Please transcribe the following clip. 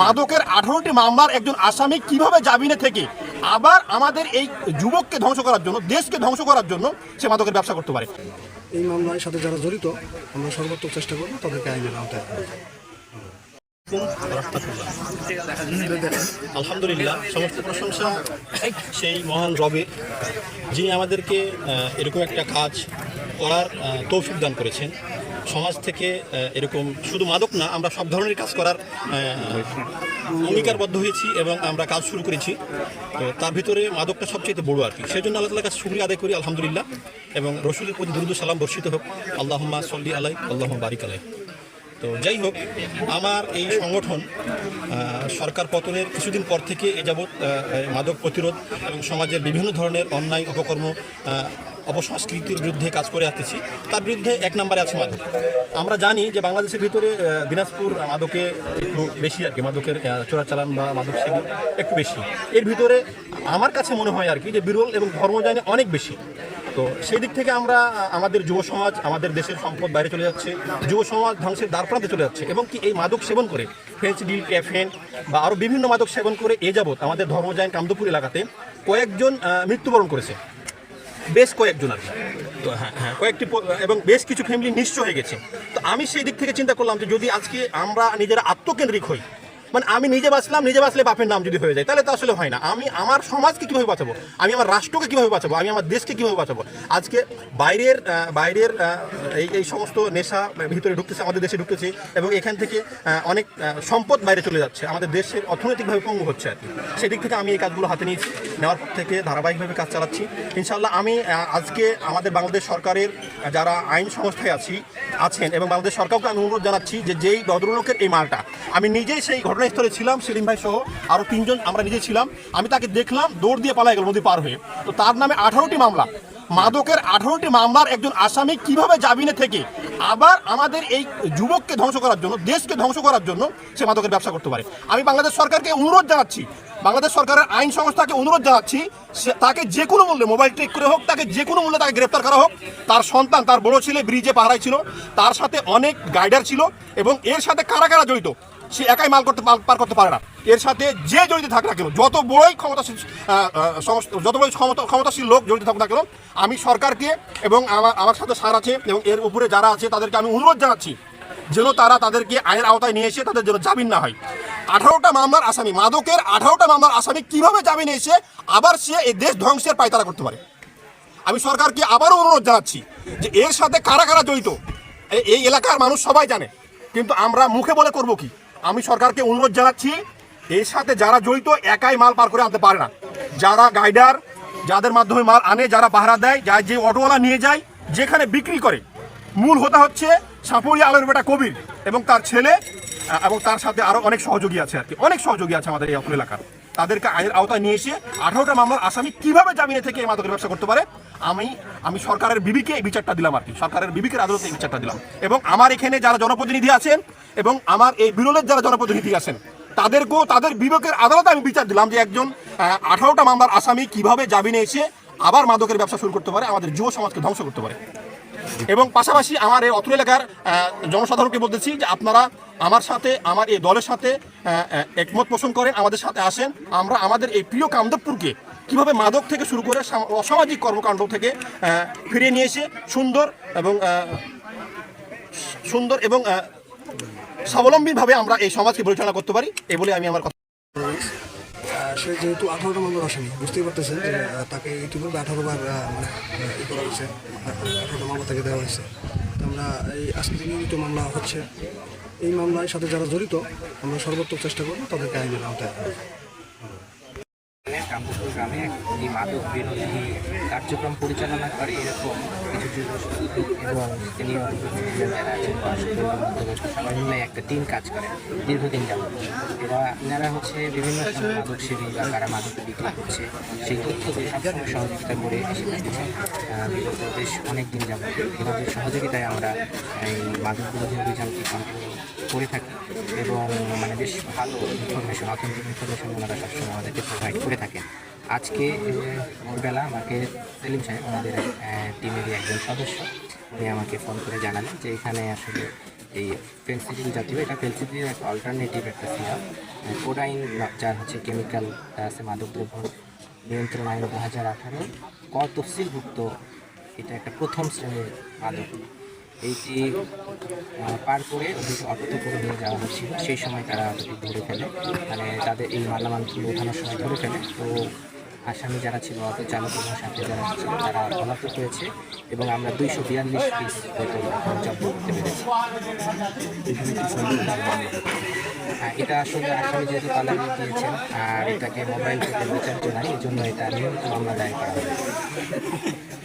মাদকের আঠারোটি মামলার একজন আসামি কীভাবে জামিনে থেকে আবার আমাদের এই যুবককে ধ্বংস করার জন্য দেশকে ধ্বংস করার জন্য সে মাদকের ব্যবসা করতে পারে? এই মামলার সাথে যারা জড়িত আমরা সর্বোত্তম চেষ্টা করব তাদেরকে আইনের আওতায়। আলহামদুলিল্লাহ সমস্ত প্রশংসা। সেই মহান রবে যিনি আমাদেরকে এরকম একটা কাজ করার তৌফিক দান করেছেন। সমাজ থেকে এরকম শুধু মাদক না, আমরা সব ধরনের কাজ করার অঙ্গীকারবদ্ধ হয়েছি এবং আমরা কাজ শুরু করেছি। তো তার ভিতরে মাদকটা সবচেয়ে বড় আর কি। সেই জন্য আল্লাহ তালার কাছে শুক্রিয়া আদায় করি, আলহামদুলিল্লাহ। এবং রসুলের প্রতি দুরুদ সালাম বর্ষিত হোক। আল্লাহম্মা সল্লি আলাই আল্লাহ বারিক আলাই তো যাই হোক, আমার এই সংগঠন সরকার পতনের কিছুদিন পর থেকে এ যাবৎ মাদক প্রতিরোধ এবং সমাজের বিভিন্ন ধরনের অন্যায়, অপকর্ম অপসংস্কৃতির বিরুদ্ধে কাজ করে আসতেছি। তার বিরুদ্ধে এক নম্বরে আছে মাদক। আমরা জানি যে বাংলাদেশের ভিতরে দিনাজপুর মাদকে একটু বেশি আর কি, মাদকের চোরাচালান বা মাদক সেবী একটু বেশি। এর ভিতরে আমার কাছে মনে হয় আর কি যে বিরল এবং ধর্মজানে অনেক বেশি। তো সেই দিক থেকে আমরা আমাদের যুব সমাজ, আমাদের দেশের সম্পদ বাইরে চলে যাচ্ছে, যুব সমাজ ধ্বংসের দ্বারপ্রান্তে চলে যাচ্ছে এবং কি এই মাদক সেবন করে ফ্রেঞ্চ ডিল, ক্যাফেন বা আরও বিভিন্ন মাদক সেবন করে এ যাবৎ আমাদের ধর্মজায়ন কামদপুর এলাকাতে কয়েকজন মৃত্যুবরণ করেছে। বেশ কয়েকজন আর তো হ্যাঁ হ্যাঁ কয়েকটি এবং বেশ কিছু ফ্যামিলি নিশ্চয় হয়ে গেছে। তো আমি সেই দিক থেকে চিন্তা করলাম যে যদি আজকে আমরা নিজেরা আত্মকেন্দ্রিক হই মানে আমি নিজে বাঁচলাম, নিজে বাঁচলে বাপের নাম যদি হয়ে যায়, তাহলে তো আসলে হয় না। আমি আমার সমাজকে কীভাবে বাঁচাবো? আমি আমার রাষ্ট্রকে কীভাবে বাঁচাবো? আমি আমার দেশকে কীভাবে বাঁচাবো? আজকে বাইরের বাইরের এই এই সমস্ত নেশা ভিতরে ঢুকতেছে, আমাদের দেশে ঢুকতেছে এবং এখান থেকে অনেক সম্পদ বাইরে চলে যাচ্ছে। আমাদের দেশের অর্থনৈতিকভাবে পঙ্গু হচ্ছে আর কি। সেদিক থেকে আমি এই কাজগুলো হাতে নিয়েছি, নেওয়ার পর থেকে ধারাবাহিকভাবে কাজ চালাচ্ছি। ইনশাল্লাহ আমি আজকে আমাদের বাংলাদেশ সরকারের যারা আইন সংস্থায় আছি, আছেন এবং বাংলাদেশ সরকারকে আমি অনুরোধ জানাচ্ছি যে যেই ভদ্রলোকের এই মালটা, আমি নিজেই সেই ঘটনাস্থলে ছিলাম, সেলিম ভাই সহ আরও তিনজন, আমরা নিজে ছিলাম। আমি তাকে দেখলাম, দৌড় দিয়ে পালাই গেল নদী পার হয়ে। তো তার নামে আঠারোটি মামলা। মাদকের আঠারোটি মামলার একজন আসামি কীভাবে জামিনে থেকে আবার আমাদের এই যুবককে ধ্বংস করার জন্য, দেশকে ধ্বংস করার জন্য সে মাদকের ব্যবসা করতে পারে? আমি বাংলাদেশ সরকারকে অনুরোধ জানাচ্ছি, বাংলাদেশ সরকারের আইন সংস্থাকে অনুরোধ জানাচ্ছি তাকে যে কোনো মূল্যে মোবাইল ট্রেক করে হোক, তাকে যে কোনো মূল্যে তাকে গ্রেপ্তার করা হোক। তার সন্তান, তার বড় ছেলে ব্রিজে পাহারায় ছিল। তার সাথে অনেক গাইডার ছিল এবং এর সাথে কারা কারা জড়িত? সে একাই মাল করতে পার- করতে পারে না। এর সাথে যে জড়িত থাক না কেন, যত বড়ই ক্ষমতাশীল যত বড়ই ক্ষমতা ক্ষমতাশীল লোক জড়িত থাকুক না কেন, আমি সরকারকে এবং আমার আমার সাথে সার আছে এবং এর উপরে যারা আছে তাদেরকে আমি অনুরোধ জানাচ্ছি যেন তারা তাদেরকে আয়ের আওতায় নিয়ে এসে তাদের যেন জামিন না হয়। আঠারোটা মামলার আসামি, মাদকের আঠারোটা মামলার আসামি কীভাবে জামিন এসে আবার সে এই দেশ ধ্বংসের পায়তারা করতে পারে? আমি সরকারকে আবারও অনুরোধ জানাচ্ছি যে এর সাথে কারা কারা জড়িত? এই এলাকার মানুষ সবাই জানে, কিন্তু আমরা মুখে বলে করব কি? আমি সরকারকে অনুরোধ জানাচ্ছি, এর সাথে যারা জড়িত একাই মাল পার করে আনতে পারে না। যারা গাইডার, যাদের মাধ্যমে মাল আনে, যারা পাহারা দেয় যা যে অটোওয়ালা নিয়ে যায়, যেখানে বিক্রি করে। মূল হতে হচ্ছে সাপুরি আলোর বেটা কবির এবং তার ছেলে এবং তার সাথে আরও অনেক সহযোগী আছে আর কি। অনেক সহযোগী আছে আমাদের এই এলাকার। তাদেরকে আইনের আওতায় নিয়ে এসে আঠারোটা মামলার আসামি কীভাবে জামিনে থেকে এই মাদকের ব্যবসা করতে পারে? আমি আমি সরকারের বিবিকে এই বিচারটা দিলাম আর কি। সরকারের বিবিকের আদালতে এই বিচারটা দিলাম। এবং আমার এখানে যারা জনপ্রতিনিধি আছেন এবং আমার এই বিরলের যারা জনপ্রতিনিধি আছেন, তাদেরকেও তাদের বিবেকের আদালতে আমি বিচার দিলাম যে একজন আঠারোটা মামলার আসামি কীভাবে জামিনে এসে আবার মাদকের ব্যবসা শুরু করতে পারে, আমাদের যুব সমাজকে ধ্বংস করতে পারে। এবং পাশাপাশি আমার এই অত্র এলাকার জনসাধারণকে বলতেছি যে আপনারা আমার সাথে, আমার এই দলের সাথে একমত পোষণ করেন আমাদের সাথে আসেন। আমরা আমাদের এই প্রিয় কামদেবপুরকে কীভাবে মাদক থেকে শুরু করে অসামাজিক কর্মকাণ্ড থেকে ফিরিয়ে নিয়ে এসে সুন্দর এবং সুন্দর এবং স্বাবলম্বীভাবে আমরা এই সমাজকে পরিচালনা করতে পারি এই বলে আমি আমার কথা সে যেহেতু আঠারোটা মামলার আসামি বুঝতেই পারতেছেন যে তাকে ইতিপূর্বে আঠারো বার মানে ই করা হয়েছে, আঠারোটা মামলা তাকে দেওয়া হয়েছে। আমরা এই আজকে নিয়মিত মামলা হচ্ছে, এই মামলার সাথে যারা জড়িত, আমরা সর্বোত্তম চেষ্টা করব তাদেরকে আইনের আওতায় কামপুর গ্রামে এই মাদক বিরোধী কার্যক্রম পরিচালনা করে এরকম কিছু এবং স্থানীয় যারা মিলে একটা টিম কাজ করে দীর্ঘদিন যাবত এরা, এনারা হচ্ছে বিভিন্ন মাদক সেবী বা কারা মাদক বিক্রি করছে, সেই তথ্যকে সবসময় সহযোগিতা করে বেশ অনেক দিন যাবত এনাদের সহযোগিতায় আমরা এই মাদক বিরোধী অভিযানটি কন্টিনিউ করে থাকি এবং মানে বেশ ভালো ইনফরমেশন অথেন্টিক ইনফরমেশন ওনারা সবসময় আমাদেরকে প্রোভাইড করে থাকেন। আজকে ভোরবেলা আমাকে সেলিম সাহেব, আমাদের টিমেরই একজন সদস্য, উনি আমাকে ফোন করে জানালেন যে এখানে আসলে এই ফেন্সিডিল জাতীয়, এটা ফেন্সিডিল একটা অল্টারনেটিভ একটা সিরাপ কোডাইন যার হচ্ছে কেমিক্যাল আছে মাদকদ্রব্য নিয়ন্ত্রণ আইন দু হাজার আঠারো ক তফসিলভুক্ত, এটা একটা প্রথম শ্রেণির মাদক। এইটি পার করে ওদেরকে অটোতে করে নিয়ে যাওয়া হচ্ছিল। সেই সময় তারা ধরে ফেলে। মানে তাদের এই মালামালগুলো ওঠানোর সময় ধরে ফেলে। তো আসামি যারা ছিল অটো চালক এবং সাথে যারা ছিল তারা পলাতক হয়েছে এবং আমরা দুইশো বিয়াল্লিশ পিস বোতল জব্দ করতে পেরেছি। হ্যাঁ, এটা আসলে আসামি যেহেতু পালানি দিয়েছেন আর এটাকে মোবাইল থেকে বিচার নাই এই জন্য এটা নিয়মিত মামলা দায়ের করা হবে